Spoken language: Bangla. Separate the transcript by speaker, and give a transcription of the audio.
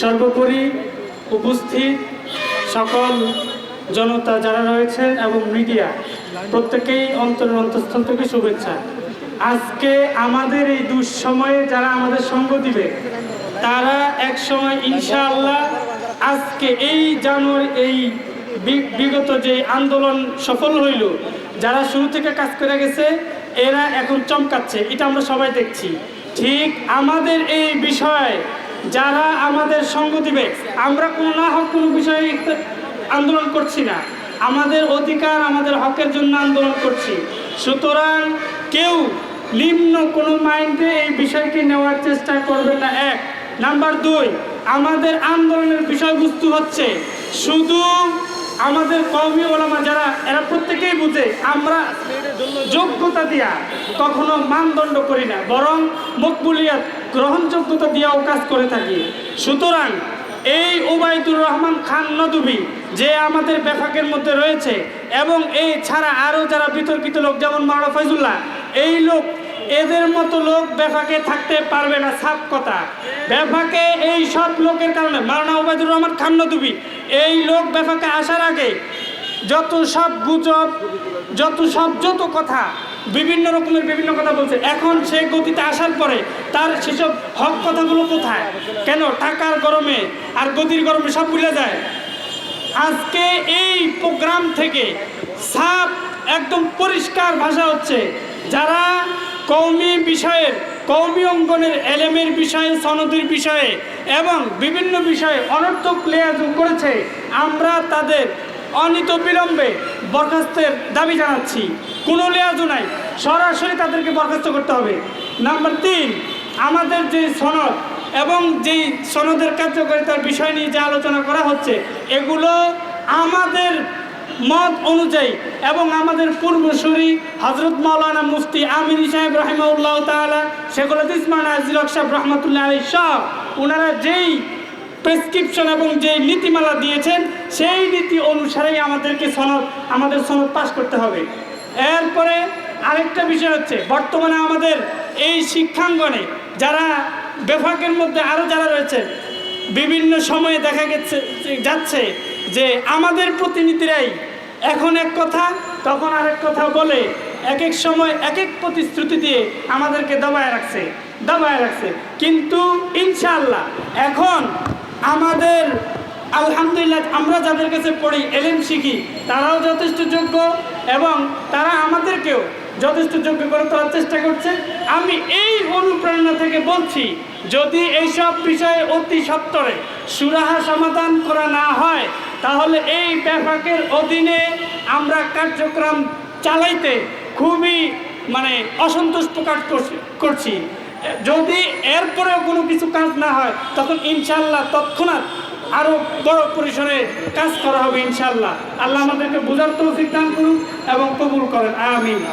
Speaker 1: সর্বোপরি উপস্থিত সকল জনতা যারা রয়েছে এবং মিডিয়া, প্রত্যেকেই অন্তরের অন্তঃস্থল থেকে শুভেচ্ছা। আজকে আমাদের এই দুঃসময়ে যারা আমাদের সঙ্গ দিবে, তারা এক সময় ইনশাআল্লাহ আজকে এই জানুয়ারি, এই বিগত যে আন্দোলন সফল হইল, যারা শুরু থেকে কাজ করে গেছে, এরা এখন চমকাচ্ছে, এটা আমরা সবাই দেখছি। ঠিক আমাদের এই বিষয় যারা আমাদের সঙ্গ দিবে, আমরা কোনো না হোক কোনো বিষয়ে আন্দোলন করছি না। আমাদের অধিকার, আমাদের হকের জন্য আন্দোলন করছি। সুতরাং কেউ নিম্ন কোনো মাইন্ডে এই বিষয়টি নেওয়ার চেষ্টা করবে না। এক। নাম্বার দুই, আমাদের আন্দোলনের বিষয়বস্তু হচ্ছে শুধু আমাদের কওমি ওলামা যারা, এরা প্রত্যেকেই বুঝে, আমরা যোগ্যতা দিয়া কখনো মানদণ্ড করি না, বরং মকবুলিয়াত গ্রহণযোগ্যতা দিয়াও কাজ করে থাকি। সুতরাং এই ওবায়দুর রহমান খান নদুবি যে আমাদের বেফাকের মধ্যে রয়েছে, এবং এই ছাড়া আরও যারা বিতর্কিত লোক, যেমন মাওলা ফয়জুল্লাহ, এই লোক, এদের মতো লোক বেফাকে থাকতে পারবে না সাপ কথা। বেফাকে এই সব লোকের কারণে, মাওলানা ওবায়দুর রহমান খান নদুবি এই লোক বেফাকে আসার আগে যত সব গুজব, যত সব, যত কথা, বিভিন্ন রকমের বিভিন্ন কথা বলছে। এখন সে গতিতে আসার পরে তার সেসব হক কথাগুলো কোথায়? কেন? টাকার গরমে আর গতির গরমে সব ভুলে যায়। আজকে এই প্রোগ্রাম থেকে সাপ একদম পরিষ্কার ভাষা হচ্ছে, যারা কৌমি বিষয়ের কৌমি অঙ্গনের এলেমের বিষয়ে, সনদের বিষয়ে এবং বিভিন্ন বিষয়ে অনর্থক লেয়াজু করেছে, আমরা তাদের অনিত বিলম্বে বরখাস্তের দাবি জানাচ্ছি। কোনো লেয়াজু নাই। সরাসরি তাদেরকে বরখাস্ত করতে হবে। নাম্বার তিন, আমাদের যে সনদ এবং যেই সনদের কার্যকারিতার বিষয় নিয়ে যে আলোচনা করা হচ্ছে, এগুলো আমাদের মত অনুযায়ী এবং আমাদের পূর্বসূরি হজরত মাওলানা মুফতি আমিন সাহেব রহিমাউল্লাহ তালা শেখুল ইসমান আজিল সাহেব রহমতুল্লাহ আলী সব ওনারা যেই প্রেসক্রিপশন এবং যে নীতিমালা দিয়েছেন, সেই নীতি অনুসারেই আমাদেরকে সনদ, আমাদের সনদ পাস করতে হবে। এরপরে আরেকটা বিষয় হচ্ছে, বর্তমানে আমাদের এই শিক্ষাঙ্গনে যারা বেফাকের মধ্যে আরও যারা রয়েছে, বিভিন্ন সময়ে দেখা গেছে, যাচ্ছে যে আমাদের প্রতিনিধিরাই এখন এক কথা, তখন আরেক কথা বলে এক এক সময় এক এক প্রতিশ্রুতি দিয়ে আমাদেরকে দবায় রাখছে দবায় রাখছে। কিন্তু ইনশাআল্লাহ এখন আমাদের, আলহামদুলিল্লাহ, আমরা যাদের কাছে পড়ি, এলেম শিখি, তারাও যথেষ্ট যোগ্য এবং তারা আমাদেরকেও যথেষ্ট যোগ্য করে তোলার চেষ্টা করছে। আমি এই অনুপ্রেরণা থেকে বলছি, যদি এইসব বিষয়ে অতি সত্তরে সুরাহা সমাধান করা না হয়, তাহলে এই ব্যাপকের অধীনে আমরা কার্যক্রম চালাইতে খুবই মানে অসন্তোষ প্রকাশ করছি- করছি। যদি এরপরেও কোনো কিছু কাজ না হয়, তখন ইনশাল্লাহ তৎক্ষণাৎ আরও বড় পরিসরে কাজ করা হবে ইনশাল্লাহ আল্লাহ আমাদেরকে বোঝার তো সিদ্ধান্ত করুন এবং কবুল করেন। আমিন।